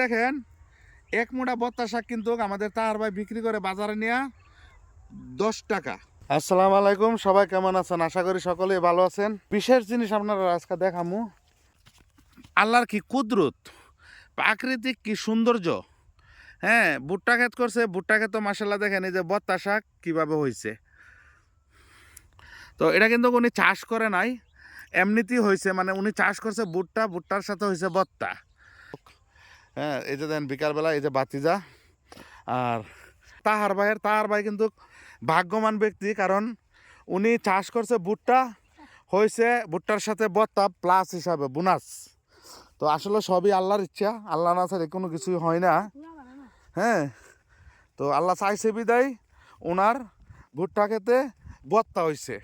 দেখেন এক মোটা বত্তা শাক কিন্তু আমাদের তার ভাই বিক্রি করে বাজারে নিয়ে দশ টাকা। আসসালামু আলাইকুম সবাই কেমন আছেন? আশা করি সকলেই ভালো আছেন। বিশেষ জিনিস আপনারা আজকে দেখামু। আল্লাহর কি কুদরত? প্রাকৃতিক কি সৌন্দর্য? হ্যাঁ ভুট্টা ক্ষেত করছে ভুট্টা ক্ষেত মাসাল্লাহ দেখেন এই যে বত্তা শাক কীভাবে হয়েছে তো এটা কিন্তু উনি চাষ করে নাই এমনিতেই হয়েছে মানে উনি চাষ করছে ভুট্টা ভুট্টার সাথে হয়েছে বত্তা। হ্যাঁ এই যে দেন বিকালবেলা এই যে বাতিজা আর তাহার ভাইয়ের, তাহার ভাই কিন্তু ভাগ্যমান ব্যক্তি, কারণ উনি চাষ করছে ভুট্টা, হয়েছে ভুট্টার সাথে বত্তা প্লাস হিসাবে বোনাস। তো আসলে সবই আল্লাহর ইচ্ছা, আল্লাহ না ছাড়া কোনো কিছুই হয় না। হ্যাঁ তো আল্লাহ চাইছে বিদায় ওনার ভুট্টা খেতে বত্তা হয়েছে।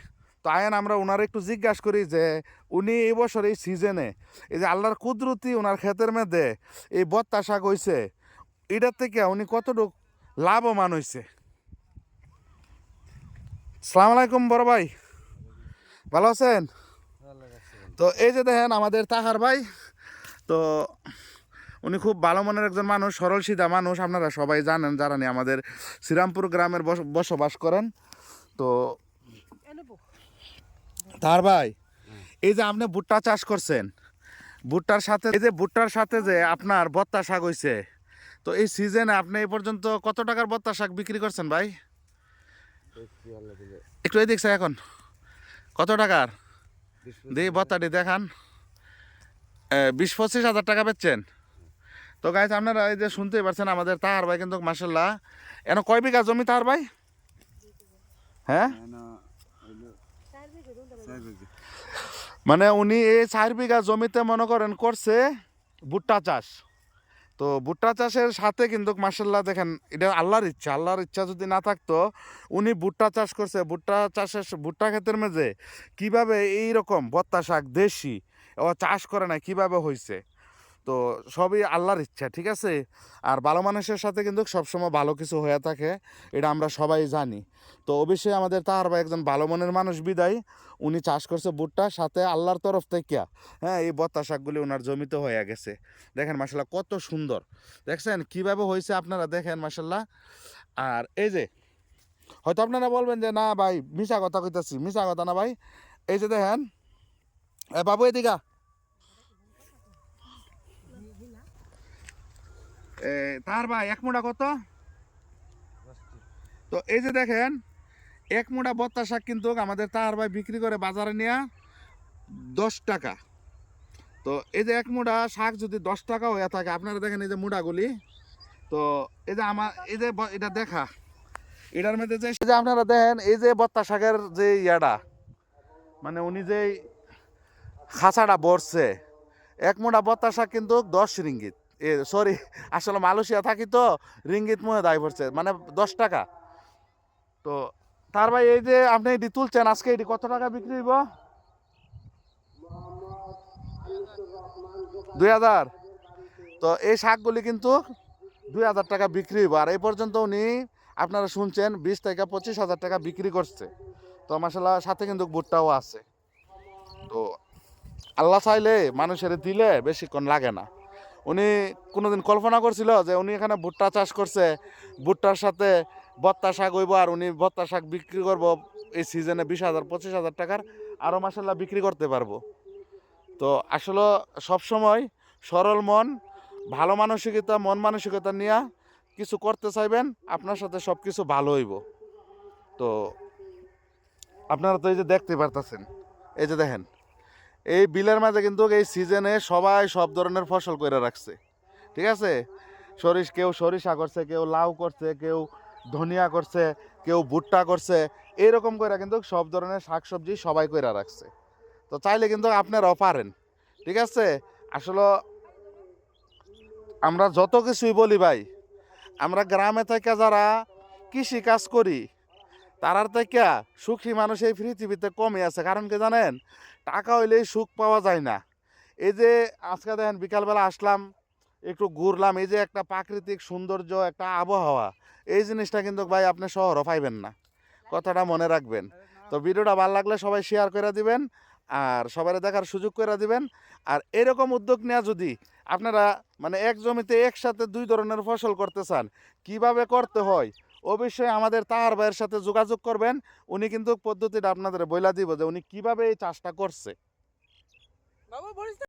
তো আমরা ওনার একটু জিজ্ঞাসা করি যে, উনি এই বছর এই সিজনে এই যে আল্লাহর কুদরতি ওনার ক্ষেতের মধ্যে এই বত্তা শাক হয়েছে এটার থেকে উনি কতটুকু লাভবান হয়েছে সালাম আলাইকুম বড় ভাই। ভালো আছেন? তো এই যে দেখেন আমাদের তাহার ভাই, তো উনি খুব ভালো মনের একজন মানুষ সরল সিধা মানুষ, আপনারা সবাই জানেন যারা আমাদের শ্রীরামপুর গ্রামের বস- বসবাস করেন। তো তার ভাই, এই যে আপনি ভুট্টা চাষ করছেন, ভুট্টার সাথে, এই যে ভুট্টার সাথে যে আপনার বত্তা শাক হয়েছে তো এই সিজনে আপনি এই পর্যন্ত কত টাকার বত্তা শাক বিক্রি করছেন ভাই? একটু এই দেখছে এখন। কত টাকার? দিই বত্তাটি দেখান। বিশ পঁচিশ হাজার টাকা বেচছেন। তো গাইজ আপনারা এই যে শুনতেই পারছেন আমাদের তাহার ভাই কিন্তু মাসাল্লাহ এন কয় বিঘা জমি তাহার ভাই? হ্যাঁ? মানে উনি এই চার বিঘা জমিতে মনে করেন করছে ভুট্টা চাষ। তো ভুট্টা চাষের সাথে কিন্তু মার্শাল্লাহ দেখেন, এটা আল্লাহর ইচ্ছা আল্লাহর ইচ্ছা যদি না থাকতো উনি ভুট্টা চাষ করছে। ভুট্টা চাষের ভুট্টা ক্ষেতের মেঝে কীভাবে এইরকম বত্তা শাক দেশি ও চাষ করে না কীভাবে হয়েছে তো সবই আল্লাহর ইচ্ছা, ঠিক আছে? আর ভালো মানুষের সাথে কিন্তু সবসময় ভালো কিছু হয়ে থাকে, এটা আমরা সবাই জানি। তো অবশ্যই আমাদের তাহার ভাই একজন ভালো মনের মানুষ বিদায়। উনি চাষ করছে ভুট্টা, সাথে আল্লাহর তরফ থেকে হ্যাঁ এই বত্তা শাকগুলি ওনার জমিতে হয়ে গেছে। দেখেন মাসাল্লাহ কত সুন্দর। দেখছেন কীভাবে হয়েছে আপনারা দেখেন মাসাল্লাহ আর এই যে, হয়তো আপনারা বলবেন যে, না ভাই মিশা কথা কইতাছি মিশা কথা না ভাই। এই যে দেখেন, এ বাবু এদিকা তার ভাই, এক মোটা কত? তো এই যে দেখেন, এক মোটা বত্তা শাক কিন্তু আমাদের তার ভাই বিক্রি করে বাজারে নিয়ে দশ টাকা। তো এই যে এক মোটা শাক যদি দশ টাকা হয়ে থাকে, আপনারা দেখেন এই যে মোটাগুলি তো এই যে আমার, এই যে এটা দেখা। এটার মধ্যে যে যে আপনারা দেখেন, এই যে বত্তা শাকের যে ইয়াটা মানে উনি যে খাঁচাটা বসছে এক মোটা বত্তা শাক কিন্তু দশ রিঙ্গিত। এ সরি আসলে মালয়েশিয়া থাকি তো, রিঙ্গিত মনে দায় পড়ছে মানে দশ টাকা। তো তার ভাই, এই যে আপনি এটি তুলছেন, আজকে এটি কত টাকা বিক্রি হইব? দুই হাজার। তো এই শাকগুলি কিন্তু দুই হাজার টাকা বিক্রি হইব। আর এই পর্যন্ত উনি আপনারা শুনছেন, বিশ থেকে পঁচিশ হাজার টাকা বিক্রি করছে। তো মাসাল্লাহ সাথে কিন্তু ভুট্টাও আছে। তো আল্লাহ চাইলে মানুষের দিলে বেশিক্ষণ লাগে না। উনি কোনোদিন কল্পনা করছিল যে উনি এখানে ভুট্টা চাষ করছে, ভুট্টার সাথে বত্তা শাক হইব আর উনি বত্তা শাক বিক্রি করব এই সিজনে বিশ হাজার, পঁচিশ হাজার টাকার আরও মাসাল্লাহ বিক্রি করতে পারব। তো আসলে সবসময় সরল মন, ভালো মানসিকতা, মন মানসিকতা নিয়ে কিছু করতে চাইবেন, আপনার সাথে সব কিছু ভালো হইব। তো আপনারা তো এই যে দেখতে পারতেছেন, এই যে দেখেন। এই বিলের মাঝে কিন্তু এই সিজনে সবাই সব ধরনের ফসল করে রাখছে। ঠিক আছে? সরিষ কেউ সরিষা করছে, কেউ লাউ করছে, কেউ ধনিয়া করছে, কেউ ভুট্টা করছে এইরকম করে কিন্তু সব ধরনের শাকসবজি সবাই করে রাখছে। তো চাইলে কিন্তু আপনারাও পারেন ঠিক আছে? আসলে আমরা যত কিছুই বলি ভাই, আমরা গ্রামে থেকে যারা কৃষি কাজ করি, তারার থেকে সুখী মানুষ এই পৃথিবীতে কমই আছে। কারণ কি জানেন? টাকা হইলেই সুখ পাওয়া যায় না। এই যে আজকে দেখেন বিকালবেলা আসলাম, একটু ঘুরলাম, এই যে একটা প্রাকৃতিক সৌন্দর্য, একটা আবহাওয়া, এই জিনিসটা কিন্তু ভাই আপনি শহরও পাইবেন না। কথাটা মনে রাখবেন। তো ভিডিওটা ভালো লাগলে সবাই শেয়ার করে দিবেন, আর সবারে দেখার সুযোগ করে দিবেন। আর এরকম উদ্যোগ নেওয়া যদি আপনারা মানে এক জমিতে একসাথে দুই ধরনের ফসল করতে চান, কীভাবে করতে হয়? অবশ্যই আমাদের তাহার ভাইয়ের সাথে যোগাযোগ করবেন। উনি কিন্তু পদ্ধতিটা আপনাদের বইলা দিব যে উনি কীভাবে এই চাষটা করছে।